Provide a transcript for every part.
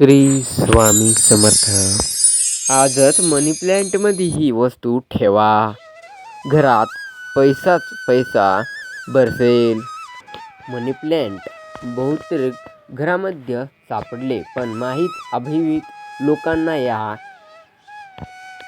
श्री स्वामी समर्थ. आजच मनी प्लॅन्टमध्ये ही वस्तू ठेवा. घरात पैसाच पैसा बरसेल. मनी प्लॅन्ट बहुतेक घरामध्ये सापडले पण माहीत अभिवित लोकांना या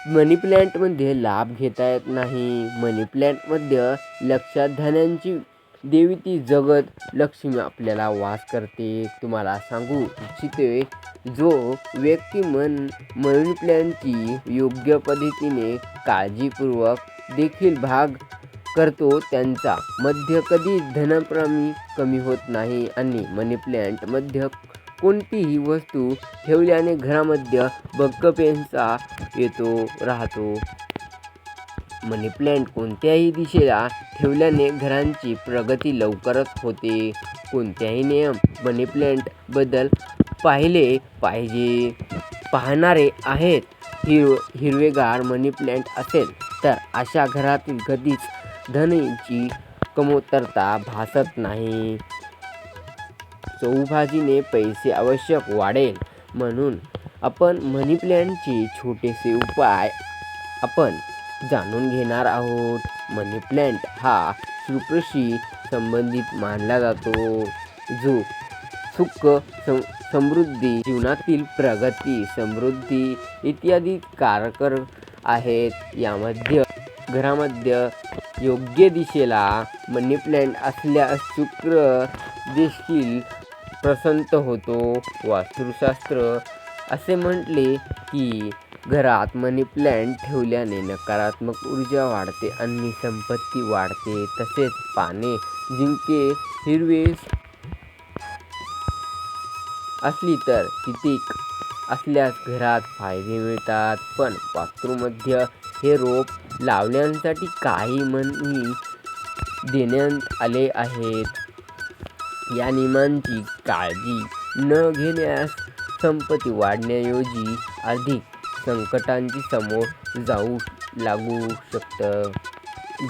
मनी प्लॅन्टमध्ये लाभ घेता येत नाही. मनी प्लॅन्टमध्ये लक्षात धन्यांची देवी ती जगत लक्ष्मी आपल्याला वास करते. तुम्हाला सांगू इच्छिते जो व्यक्ती मन मनी प्लॅनची योग्य पद्धतीने काळजीपूर्वक देखील भाग करतो त्यांचा मध्य कधी धनप्रमी कमी होत नाही आणि मनी प्लॅन्टमध्ये कोणतीही वस्तू ठेवल्याने घरामध्ये बग्गपेंचा येतो राहतो. मनी प्लॅन्ट कोणत्याही दिशेला ठेवल्याने घरांची प्रगती लवकरच होते. कोणत्याही नियम मनी प्लॅन्टबद्दल पाहिले पाहिजे. पाहणारे आहेत. हिर हिरवेगार मनी प्लॅन्ट असेल तर अशा घरातील कधीच धनाची कमतरता भासत नाही. चौभाजीने पैसे आवश्यक वाढेल म्हणून आपण मनी प्लॅन्टचे छोटेसे उपाय आपण जाणून घेणार आहोत. मनी प्लॅन्ट हा शुक्रशी संबंधित मानला जातो. जो सुख सम समृद्धी जीवनातील प्रगती समृद्धी इत्यादी कारकर आहेत. यामध्ये घरामध्ये योग्य दिशेला मनी प्लॅन्ट असल्यास शुक्र देखील प्रसन्न होतो. वास्तुशास्त्र असे म्हटले की घरात मनी प्लॅन्ट ठेवल्याने नकारात्मक ऊर्जा वाढते आणि संपत्ती वाढते. तसेच पाने जिंके हिरवे असली तर कितीक? असल्यास घरात फायदे मिळतात पण बाथरूममध्ये हे रोप लावण्यासाठी काही म्हणी देण्यात आले आहेत. या नियमांची काळजी न घेण्यास संपत्ती वाढण्याऐवजी अधिक संकटांची समोर जाऊ लागू शकतं.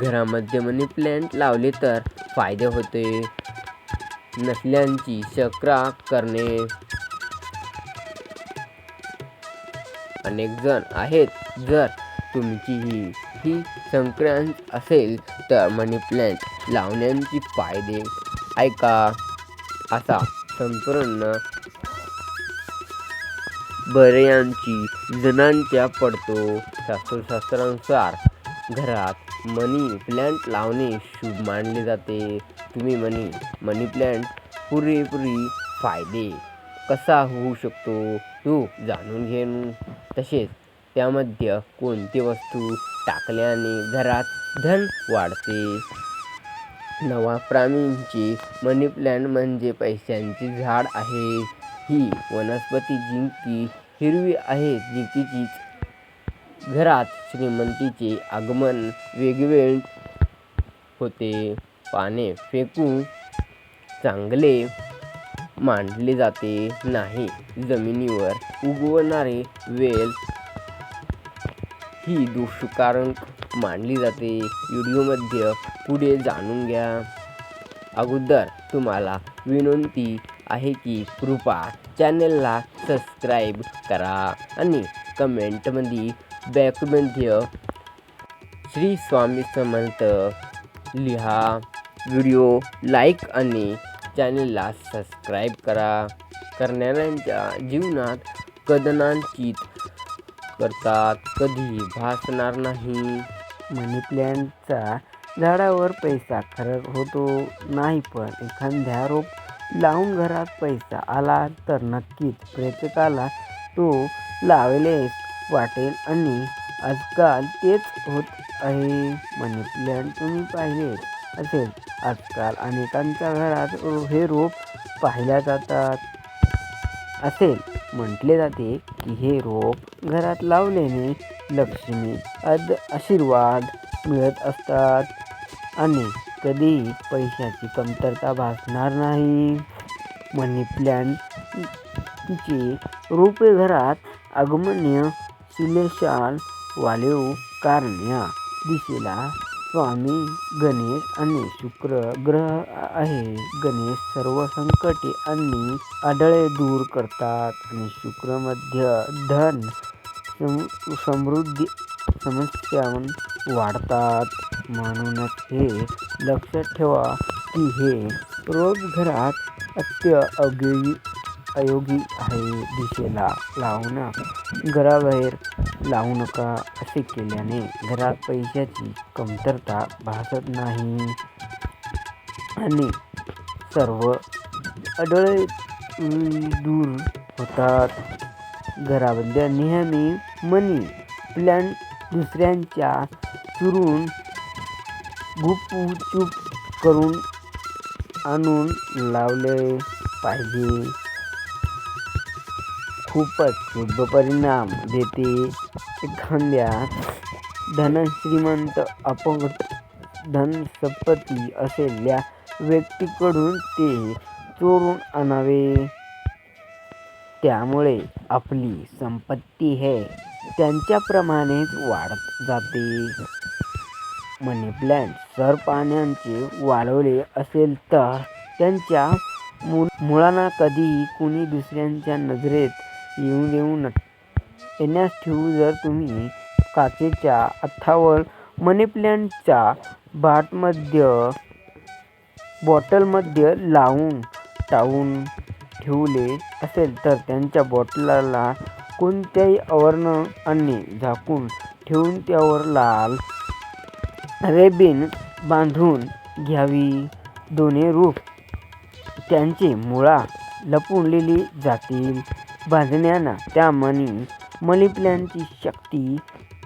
घरामध्ये मनी प्लॅन्ट लावले तर फायदे होते. नसल्यांची चक्रा करणे. अनेक जण आहेत जर तुमची ही ही संक्रांत असेल तर मनी प्लॅन्ट लावण्याची फायदे. ऐका असा संपूर्ण बऱ्यांची जणांच्या पडतो. शास्त्रशास्त्रानुसार घरात मनी प्लॅन्ट लावणे शुभ मानले जाते. तुम्ही मनी मनी प्लॅन्ट पुरेपुरी फायदे कसा होऊ शकतो तो जाणून घेऊन तसेच त्यामध्ये कोणती वस्तू टाकल्याने घरात धन वाढते? नवा प्राणींची मनी प्लॅन्ट म्हणजे पैशांची झाड आहे. ही वनस्पती जिंकी हिरवी आहे जिंकीचीच घरात श्रीमंतीचे आगमन वेगवेगळे होते. पाने फेकून चांगले मांडले जाते नाही. जमिनीवर उगवणारे वेल ही दुष्कारक मांडली जाते. व्हिडिओमध्ये पुढे जाणून घ्या. अगोदर तुम्हाला विनंती आहे की कृपा चॅनलला सबस्क्राईब करा आणि कमेंटमध्ये बॅकमध्ये श्री स्वामी समर्थ लिहा. व्हिडिओ लाईक आणि चॅनलला सबस्क्राईब करा. करणाऱ्यांच्या जीवनात कदनांचित करतात. कधी भासणार नाही. मनी प्लॅनचा झाडावर पैसा खरंच होतो नाही पण एखाद्या रोप लावून घरात पैसा आला तर नक्कीच प्रत्येकाला तो लावलेस वाटेल आणि आजकाल तेच होत आहे. मनी प्लॅन तुम्ही पाहिले असेल आजकाल अनेकांच्या घरात हे रोप पाहिल्या जातात. असेल म्हटले जाते की हे रोप घरात लावल्याने लक्ष्मी अद आशीर्वाद मिळत असतात. आणि कधी पैशाची कमतरता भासणार नाही. मनी प्लॅनचे रोपे घरात आगमनीय शिलेशाल वालेव कारण्या दिशेला स्वामी गणेश आणि शुक्र ग्रह आहे. गणेश सर्व संकटे आणि आढळे दूर करतात आणि शुक्र मध्य धन सम- समृद्धी समस्या वाढतात. म्हणूनच हे लक्षात ठेवा की हे रोज घरात अत्य अयोगी अयोगी आहे दिशेला. लावणं घराबाहेर लावू नका असे केल्याने घरात पैशाची कमतरता भासत नाही. आणि सर्व अडळे दूर होतात. घराबद्दल नेहमी मनी प्लॅन दुसऱ्यांच्या चुरून गुपचूप करून आणून लावले पाहिजे. खूपच शुभ परिणाम देते एखाद्या धनश्रीमंत अपंग धन संपत्ती असलेल्या व्यक्तीकडून ते चोरून आणावे. त्यामुळे आपली संपत्ती हे त्यांच्याप्रमाणेच वाढत जाते. मनी प्लॅन्ट सर पाण्याचे वाढवले असेल तर त्यांच्या मु मुळांना कधीही कुणी दुसऱ्यांच्या नजरेत येऊ देऊ न येण्यास ठेवू जर तुम्ही काचेच्या अथ्थावर मनी प्लॅन्टच्या बाटमध्ये बॉटलमध्ये लावून टावून ठेवले असेल तर त्यांच्या बॉटलाला कोणत्याही आवरण आणि झाकून ठेवून त्यावर लाल रेबीन बांधून घ्यावी. दोन्ही रूप त्यांची मुळा लपवलेली जातील. बांधण्याना त्या मनी मनीप्लॅनची शक्ती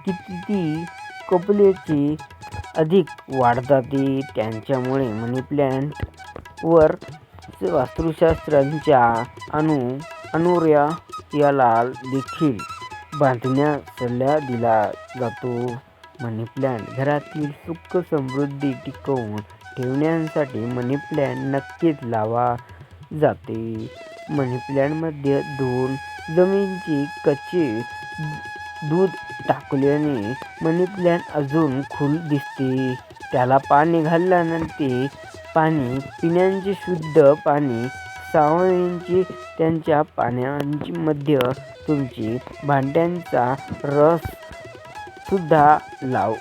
किती कपलेची अधिक वाढतात त्यांच्यामुळे मनी वर वास्तुशास्त्रांच्या अनु अनुर्या याला देखील बांधण्यास सल्ला दिला जातो. मनीप्लॅन्ट घरातील सुख समृद्धी टिकवून ठेवण्यासाठी मनीप्लॅन नक्कीच लावा जाते. म्हणजे मनीप्लॅनमध्ये दोन जमिनीची कच्चे दूध टाकल्याने मनीप्लॅंट अजून खुल दिसते. त्याला पाणी घालल्यानंतर ते पाणी पिण्याचे शुद्ध पाणी सावळींची त्यांच्या पाण्याची मध्य तुमची भांड्यांचा रस सुद्धा लाव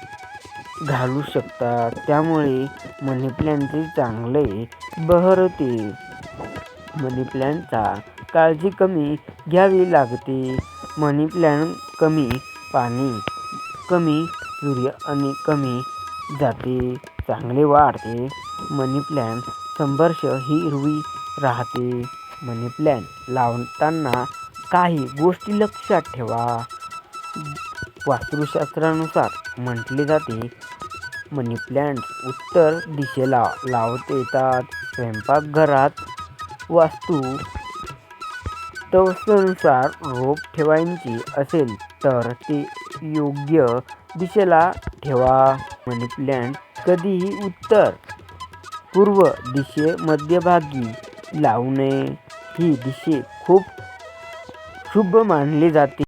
घालू शकता. त्यामुळे मनीप्लॅनचे चांगले बहरते मनी प्लॅन्टचा काळजी कमी घ्यावी लागते. मनी प्लॅन्ट कमी पाणी कमी सूर्य आणि कमी जाते. चांगले वाढते. मनी प्लॅन्ट संघर्ष ही हिरवी राहते. मनी प्लॅन्ट लावताना काही गोष्टी लक्षात ठेवा. वास्तुशास्त्रानुसार म्हटले जाते मनी प्लॅन्ट उत्तर दिशेला लावत येतात स्वयंपाकघरात वास्तू तवसनुसार रोप ठेवायची असेल तर ते योग्य दिशेला ठेवा मनी प्लॅन्ट कधीही उत्तर पूर्व दिशे मध्यभागी लावू नये ही दिशे खूप शुभ मानली जाते.